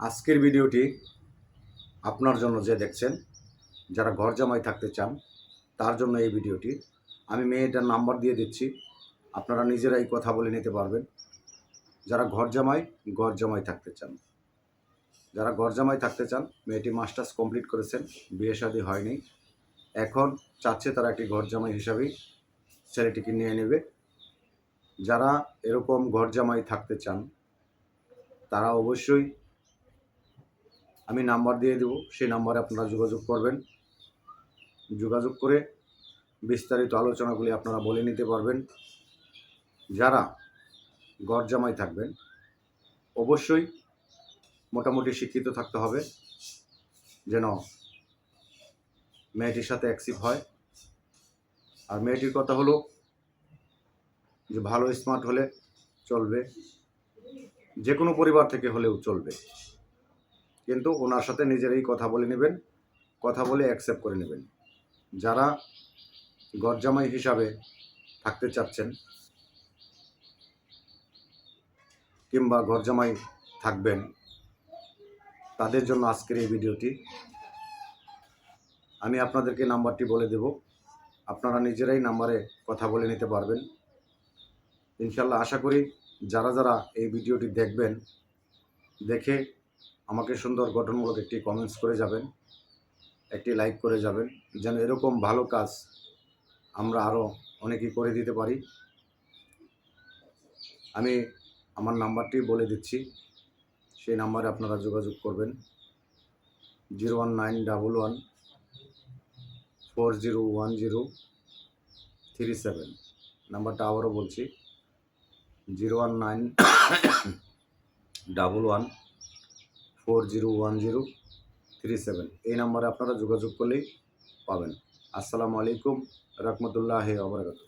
আজকের ভিডিওটি আপনার জন্য যে দেখছেন, যারা ঘর জামাই থাকতে চান, তার জন্য এই ভিডিওটি। আমি মেয়েটার নাম্বার দিয়ে দিচ্ছি, আপনারা নিজেরাই কথা বলে নিতে পারবেন। যারা ঘর জামাই ঘর জামাই থাকতে চান। যারা ঘর জামাই থাকতে চান, মেয়েটি মাস্টার্স কমপ্লিট করেছেন, বিয়ে শাদী হয়নি। এখন চাচ্ছে তারা একটি ঘর জামাই হিসাবেই ছেলেটিকে নিয়ে নেবে। যারা এরকম ঘর জামাই থাকতে চান, তারা অবশ্যই আমি নাম্বার দিয়ে দেবো, সেই নাম্বারে আপনারা যোগাযোগ করবেন। যোগাযোগ করে বিস্তারিত আলোচনাগুলি আপনারা বলে নিতে পারবেন। যারা ঘর জামাই থাকবেন, অবশ্যই মোটামুটি শিক্ষিত থাকতে হবে, যেন মেয়েটির সাথে অ্যাক্সিভ হয়। আর মেয়েটির কথা হলো যে ভালো স্মার্ট হলে চলবে যে কোনো পরিবার থেকে হলেও চলবে। কিন্তু ওনার সাথে নিজেরাই কথা বলে নেবেন, কথা বলে অ্যাকসেপ্ট করে নেবেন। যারা গরজামাই হিসাবে থাকতে চাচ্ছেন কিংবা গরজামাই থাকবেন, তাদের জন্য আজকের এই ভিডিওটি। আমি আপনাদেরকে নাম্বারটি বলে দেব। আপনারা নিজেরাই নাম্বারে কথা বলে নিতে পারবেন। ইনশাল্লাহ আশা করি যারা যারা এই ভিডিওটি দেখবেন, দেখে আমাকে সুন্দর গঠনমূলক একটি কমেন্টস করে যাবেন, একটি লাইক করে যাবেন, যেন এরকম ভালো কাজ আমরা আরও অনেকেই করে দিতে পারি। আমি আমার নাম্বারটি বলে দিচ্ছি, সেই নাম্বারে আপনারা যোগাযোগ করবেন। Zero one nine double one four zero one zero three seven নাম্বারটা আবারও বলছি zero one nine double one four zero one zero three seven. এই নাম্বারে আপনারা যোগাযোগ করলেই পাবেন। আসসালামু আলাইকুম, রহমতুল্লাহ আবরাকাত